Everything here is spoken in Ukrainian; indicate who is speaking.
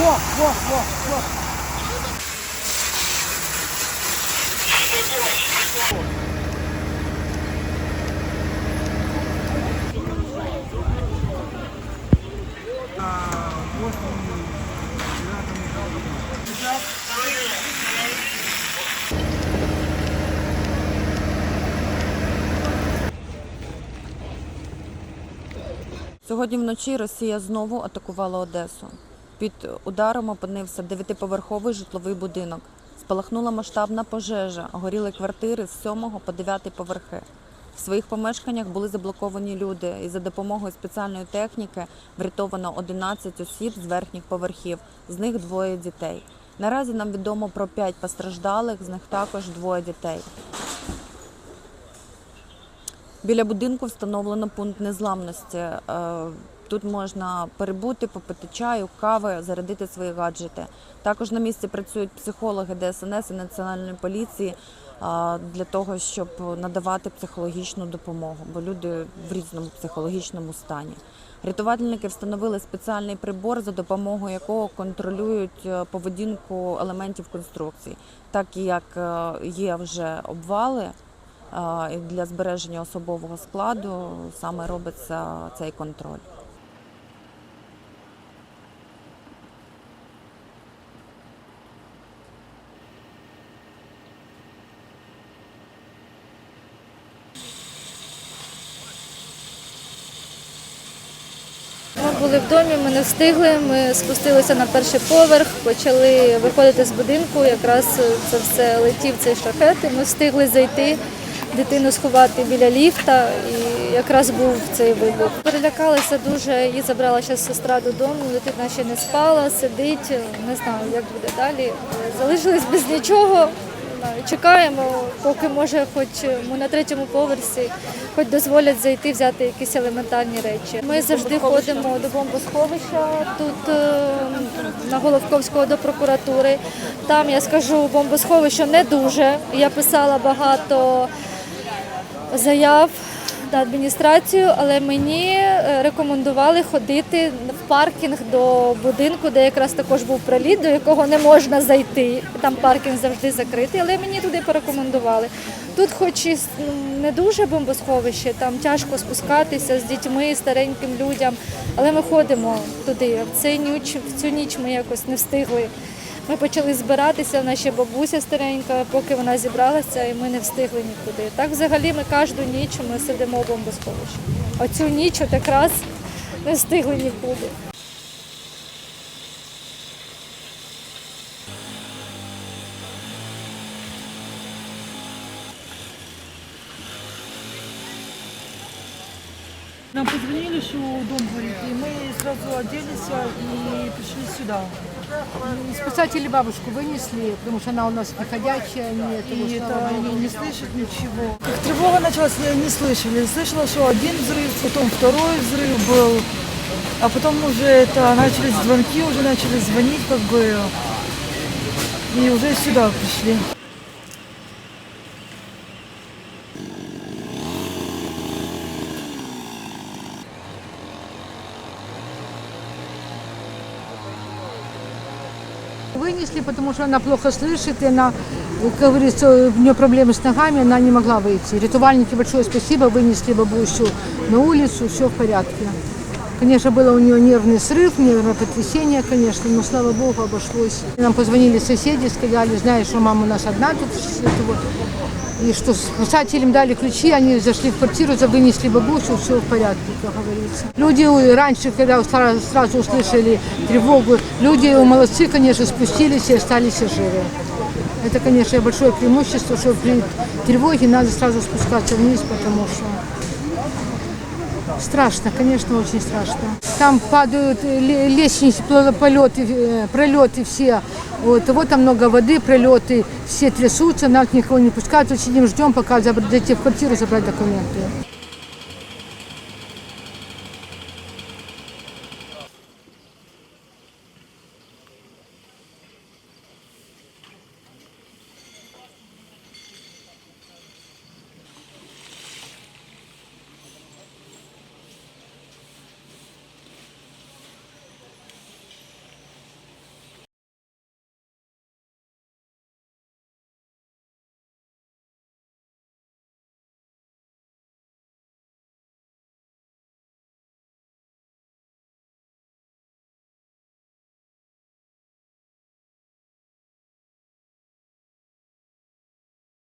Speaker 1: Во, во, во, во.
Speaker 2: Сьогодні вночі Росія знову атакувала Одесу. Під ударом опинився дев'ятиповерховий житловий будинок. Спалахнула масштабна пожежа, горіли квартири з 7 по 9 поверхи. В своїх помешканнях були заблоковані люди, і за допомогою спеціальної техніки врятовано 11 осіб з верхніх поверхів, з них двоє дітей. Наразі нам відомо про 5 постраждалих, з них також двоє дітей. Біля будинку встановлено пункт незламності. Тут можна перебути, попити чаю, кави, зарядити свої гаджети. Також на місці працюють психологи ДСНС і Національної поліції для того, щоб надавати психологічну допомогу, бо люди в різному психологічному стані. Рятувальники встановили спеціальний прибор, за допомогою якого контролюють е, поведінку елементів конструкцій, так як е, є вже обвали. Для збереження особового складу саме робиться цей контроль.
Speaker 3: Були в домі, ми не встигли. Ми спустилися на перший поверх, почали виходити з будинку. Якраз це все летів цей шахет. і Ми встигли зайти, дитину сховати біля ліфта, і якраз був цей вибух. Перелякалися дуже. Її забрала ще сестра додому. Дитина ще не спала, сидить. Не знаю, як буде далі. Залишились без нічого. Знаю, Чекаємо, поки може, хоч ми на третьому поверсі, хоч дозволять зайти, взяти якісь елементарні речі. Ми завжди ходимо до бомбосховища тут е, на Головковського до прокуратури. Там я скажу, бомбосховище не дуже. Я писала багато заяв на адміністрацію, але мені е, рекомендували ходити паркінг до будинку, де якраз також був проліт, до якого не можна зайти. Там паркінг завжди закритий, але мені туди порекомендували. Тут, хоч і не дуже бомбосховище, там тяжко спускатися з дітьми, стареньким людям, але ми ходимо туди. В цю ніч, в цю ніч ми якось не встигли. Ми почали збиратися, наша бабуся старенька, поки вона зібралася, і ми не встигли нікуди. Так взагалі ми кожну ніч ми сидимо в бомбосховищі. Оцю ніч от якраз не встигли нікуди.
Speaker 1: Нам позвонили, что дом горит, и мы сразу оделись и пришли сюда.
Speaker 4: И Спасатели бабушку вынесли, потому что она у нас приходящая, нет.
Speaker 1: И это они не слышат ничего. Как тревога началась, я не слышали. Слышала, что один взрыв, потом второй взрыв был. А потом уже это начались звонки, уже начали звонить как бы. И уже сюда пришли.
Speaker 4: Вынесли, потому что она плохо слышит, и она, как говорится, у нее проблемы с ногами, она не могла выйти. Рятувальники, большое спасибо, вынесли бабусю на улицу, все в порядке. Конечно, было у нее нервный срыв, нервное потрясение, конечно, но, слава богу, обошлось. Нам позвонили соседи, сказали, знаешь, что мама у нас одна тут, это вот. и что спасателям дали ключи, они зашли в квартиру, за- вынесли бабусю, все в порядке, как говорится. Люди э, раньше, когда сразу, сразу услышали тревогу, люди э, молодцы, конечно, спустились и остались живы. Это, конечно, большое преимущество, что при тревоге надо сразу спускаться вниз, потому что страшно, конечно, очень страшно. Там падают э, ле- лестницы, пло- полеты, э, пролеты все. Вот, вот там много воды, пролеты, все трясутся, нас никого не пускают. Вот сидим, ждем, пока забрать, зайти в квартиру, забрать документы.